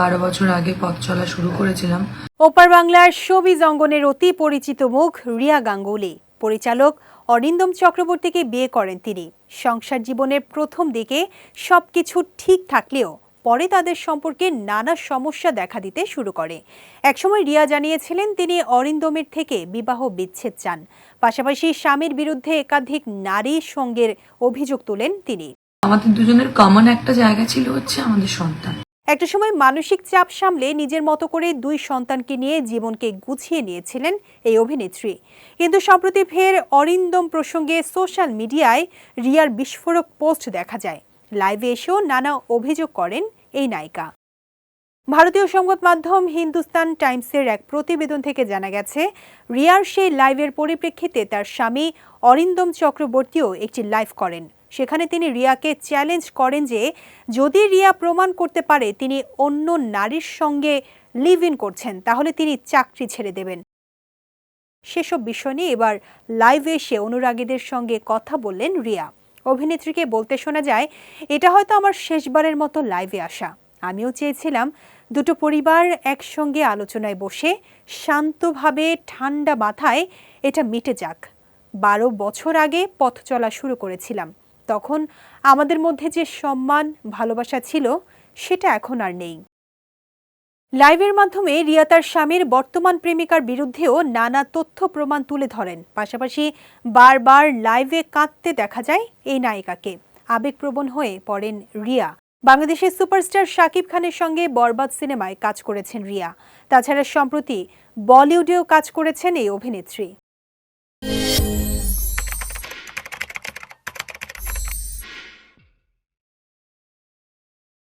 বারো বছর আগে পথ চলা শুরু করেছিলাম। ওপার বাংলার শোবিজ অঙ্গনের অতি পরিচিত মুখ রিয়া গাঙ্গুলি। পরিচালক অরিন্দম চক্রবর্তীকে বিয়ে করেন তিনি। সংসার জীবনের প্রথম দিকে সবকিছু ঠিক থাকলেও পরে তাদের সম্পর্কে নানা সমস্যা দেখা দিতে শুরু করে। একসময় রিয়া জানিয়েছিলেন তিনি অরিন্দমের থেকে বিবাহ বিচ্ছেদ চান। পাশাপাশি স্বামীর বিরুদ্ধে একাধিক নারী সঙ্গের অভিযোগ তোলেন তিনি। আমাদের দুজনের কমন একটা জায়গা ছিল হচ্ছে আমাদের সন্তান। একটা সময় মানসিক চাপ সামলে নিজের মতো করে দুই সন্তানকে নিয়ে জীবনকে গুছিয়ে নিয়েছিলেন এই অভিনেত্রী। কিন্তু সম্প্রতি ফের অরিন্দম প্রসঙ্গে সোশ্যাল মিডিয়ায় রিয়ার বিস্ফোরক পোস্ট দেখা যায়। লাইভে এসেও নানা অভিযোগ করেন এই নায়িকা। ভারতীয় সংবাদ মাধ্যম হিন্দুস্তান টাইমসের এক প্রতিবেদন থেকে জানা গেছে, রিয়ার সেই লাইভের পরিপ্রেক্ষিতে তার স্বামী অরিন্দম চক্রবর্তীও একটি লাইভ করেন। সেখানে তিনি রিয়াকে চ্যালেঞ্জ করেন যে, যদি রিয়া প্রমাণ করতে পারে তিনি অন্য নারীর সঙ্গে লিভ ইন করছেন, তাহলে তিনি চাকরি ছেড়ে দেবেন। সেসব বিষয় নিয়ে এবার লাইভে এসে অনুরাগীদের সঙ্গে কথা বললেন রিয়া। অভিনেত্রীকে বলতে শোনা যায়, এটা হয়তো আমার শেষবারের মতো লাইভে আসা। আমিও চেয়েছিলাম দুটো পরিবার একসঙ্গে আলোচনায় বসে শান্তভাবে ঠান্ডা মাথায় এটা মিটে যাক। বারো বছর আগে পথ চলা শুরু করেছিলাম। তখন আমাদের মধ্যে যে সম্মান, ভালোবাসা ছিল, সেটা এখন আর নেই। লাইভের মাধ্যমে রিয়া তার স্বামীর বর্তমান প্রেমিকার বিরুদ্ধেও নানা তথ্য প্রমাণ তুলে ধরেন। পাশাপাশি বারবার লাইভে কাঁদতে দেখা যায় এই নায়িকাকে। আবেগপ্রবণ হয়ে পড়েন রিয়া। বাংলাদেশের সুপারস্টার শাকিব খানের সঙ্গে বরবাদ সিনেমায় কাজ করেছেন রিয়া। তাছাড়া সম্প্রতি বলিউডেও কাজ করেছেন এই অভিনেত্রী।